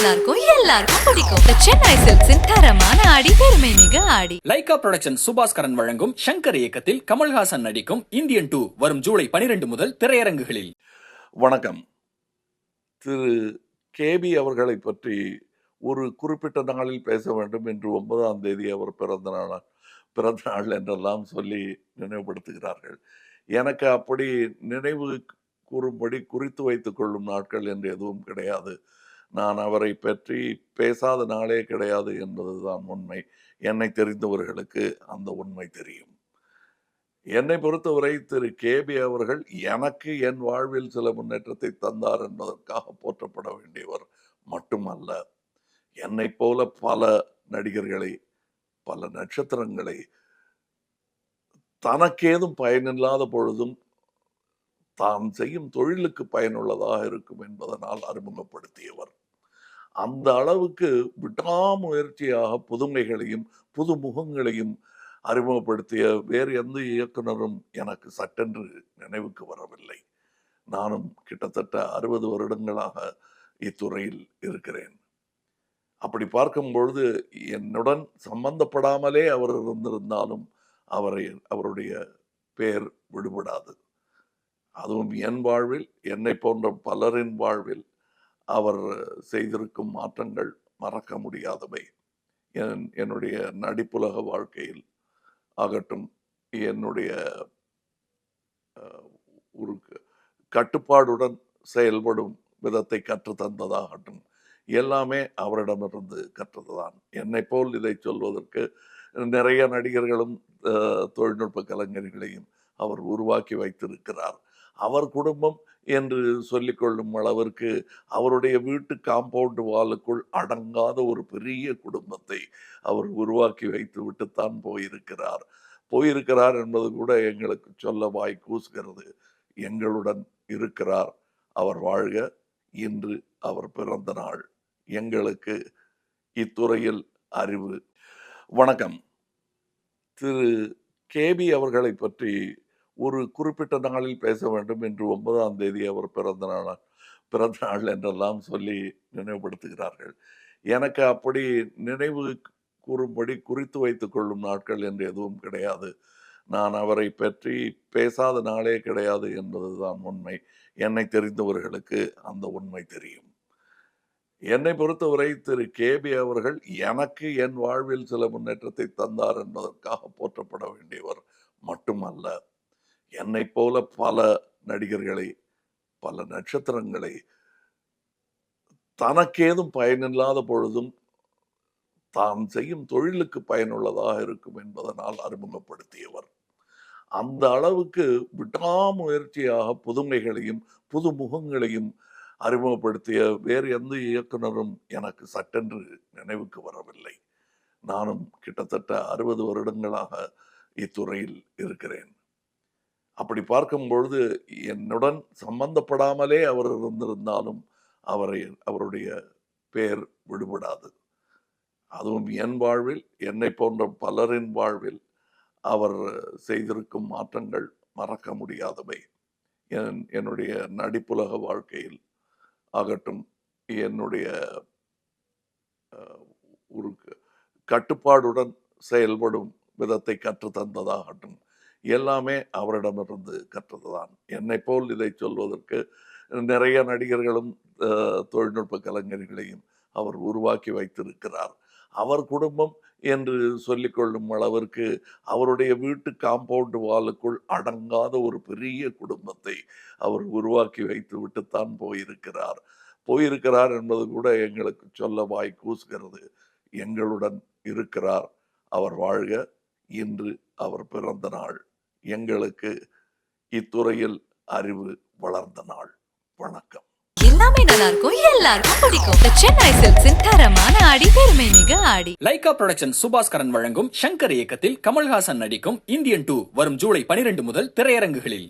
எல்லாருக்கும் எல்லாருக்கும் பிடிக்கும். சென்னை சில்க்ஸின் தரமான ஆடி பெருமை மிக ஆடி. லைகா புரொடக்ஷன் சுபாஸ்கரன் வழங்கும் சங்கர் இயக்கத்தில் கமல்ஹாசன் நடிக்கும் இந்தியன் டூ வரும் ஜூலை 12 முதல் திரையரங்குகளில். வணக்கம். திரு கேபி அவர்களை பற்றி ஒரு குறிப்பிட்ட நாளில் பேச வேண்டும் என்று ஒன்பதாம் தேதி அவர் பிறந்த நாள் பிறந்த நாள் என்றெல்லாம் சொல்லி நினைவுபடுத்துகிறார்கள். எனக்கு அப்படி நினைவு கூறும்படி குறித்து வைத்துக் கொள்ளும் நாட்கள் என்று எதுவும் கிடையாது. நான் அவரை பற்றி பேசாத நாளே கிடையாது என்பதுதான் உண்மை. என்னை தெரிந்தவர்களுக்கு அந்த உண்மை தெரியும். என்னை பொறுத்தவரை திரு. கேபி அவர்கள் எனக்கு என் வாழ்வில் சில முன்னேற்றத்தை தந்தார் என்பதற்காக போற்றப்பட வேண்டியவர் மட்டுமல்ல. என்னைப் போல பல நடிகர்களை பல நட்சத்திரங்களை தனக்கேதும் பயனில்லாத பொழுதும் தாம் செய்யும் தொழிலுக்கு பயனுள்ளதாக இருக்கும் என்பதனால் அறிமுகப்படுத்தியவர். அந்த அளவுக்கு விடாமுயற்சியாக புதுமைகளையும் புது முகங்களையும் அறிமுகப்படுத்திய வேறு எந்த இயக்குனரும் எனக்கு சட்டென்று நினைவுக்கு வரவில்லை. நானும் கிட்டத்தட்ட அறுபது வருடங்களாக இத்துறையில் இருக்கிறேன். அப்படி பார்க்கும் பொழுது என்னுடன் சம்பந்தப்படாமலே அவர் இருந்திருந்தாலும் அவரை அவருடைய பெயர் விடுபடாது. அதுவும் என் வாழ்வில் என்னை போன்ற பலரின் வாழ்வில் அவர் செய்திருக்கும் மாற்றங்கள் மறக்க முடியாதவை. என் என்னுடைய நடிப்புலக வாழ்க்கையில் ஆகட்டும் என்னுடைய ஒரு கட்டுப்பாடுடன் செயல்படும் விதத்தை கற்று தந்ததாகட்டும் எல்லாமே அவரிடமிருந்து கற்றதுதான். என்னை போல் இதை சொல்வதற்கு நிறைய நடிகர்களும் தொழில்நுட்ப கலைஞர்களையும் அவர் உருவாக்கி வைத்திருக்கிறார். அவர் குடும்பம் என்று சொல்லிக்கொள்ளும் அளவிற்கு அவருடைய வீட்டு காம்பவுண்ட் வாலுக்குள் அடங்காத ஒரு பெரிய குடும்பத்தை அவர் உருவாக்கி வைத்து விட்டுத்தான் போயிருக்கிறார். போயிருக்கிறார் என்பது கூட எங்களுக்கு சொல்ல வாய் கூசுகிறது. எங்களுடன் இருக்கிறார். அவர் வாழ்க. இன்று அவர் பிறந்த நாள். எங்களுக்கு இத்துறையில் அறிவு. வணக்கம். திரு கேபி அவர்களை பற்றி ஒரு குறிப்பிட்ட நாளில் பேச வேண்டும். என்று ஒன்பதாம் தேதி அவர் பிறந்த நாள் பிறந்த நாள் என்றெல்லாம் சொல்லி நினைவுபடுத்துகிறார்கள். எனக்கு அப்படி நினைவு கூறும்படி குறித்து வைத்துக் கொள்ளும் நாட்கள் என்று எதுவும் கிடையாது. நான் அவரை பற்றி பேசாத நாளே கிடையாது என்பதுதான் உண்மை. என்னை தெரிந்தவர்களுக்கு அந்த உண்மை தெரியும். என்னை பொறுத்தவரை திரு. கேபி அவர்கள் எனக்கு என் வாழ்வில் சில முன்னேற்றத்தை தந்தார் என்பதற்காக போற்றப்பட வேண்டியவர் மட்டுமல்ல. என்னைப் போல பல நடிகர்களை பல நட்சத்திரங்களை தனக்கேதும் பயனில்லாத பொழுதும் தாம் செய்யும் தொழிலுக்கு பயனுள்ளதாக இருக்கும் என்பதனால் அறிமுகப்படுத்தியவர். அந்த அளவுக்கு விடாமுயற்சியாக புதுமைகளையும் புது முகங்களையும் அறிமுகப்படுத்திய வேறு எந்த இயக்குனரும் எனக்கு சட்டென்று நினைவுக்கு வரவில்லை. நானும் கிட்டத்தட்ட அறுபது வருடங்களாக இத்துறையில் இருக்கிறேன். அப்படி பார்க்கும் பொழுது என்னுடன் சம்பந்தப்படாமலே அவர் இருந்திருந்தாலும் அவரை அவருடைய பெயர் விடுபடாது. அதுவும் என் வாழ்வில் என்னை போன்ற பலரின் வாழ்வில் அவர் செய்திருக்கும் மாற்றங்கள் மறக்க முடியாதவை. என் என்னுடைய நடிப்புலக வாழ்க்கையில் ஆகட்டும் என்னுடைய ஒரு கட்டுப்பாடுடன் செயல்படும் விதத்தை கற்றுத்தந்ததாகட்டும் எல்லாமே அவரிடமிருந்து கற்றதுதான். என்னை போல் இதை சொல்வதற்கு நிறைய நடிகர்களும் தொழில்நுட்ப கலைஞர்களையும் அவர் உருவாக்கி வைத்திருக்கிறார். அவர் குடும்பம் என்று சொல்லிக்கொள்ளும் அளவிற்கு அவருடைய வீட்டு காம்பவுண்டு வாலுக்குள் அடங்காத ஒரு பெரிய குடும்பத்தை அவர் உருவாக்கி வைத்து விட்டுத்தான் போயிருக்கிறார். போயிருக்கிறார் என்பது கூட எங்களுக்கு சொல்ல வாய் கூசுகிறது. எங்களுடன் இருக்கிறார். அவர் வாழ்க. இன்று அவர் பிறந்த நாள். எங்களுக்கு இத்துறையில் அறிவு வளர்ந்த நாள். வணக்கம். எல்லாமே நல்லா இருக்கும் எல்லாருக்கும் பிடிக்கும். சென்னை சில்க்ஸின் தரமான ஆடி பெருமை மிக ஆடி. லைகா ப்ரொடக்ஷன் சுபாஸ்கரன் வழங்கும் சங்கர் இயக்கத்தில் கமல்ஹாசன் நடிக்கும் இந்தியன் டூ வரும் ஜூலை பனிரெண்டு முதல் திரையரங்குகளில்.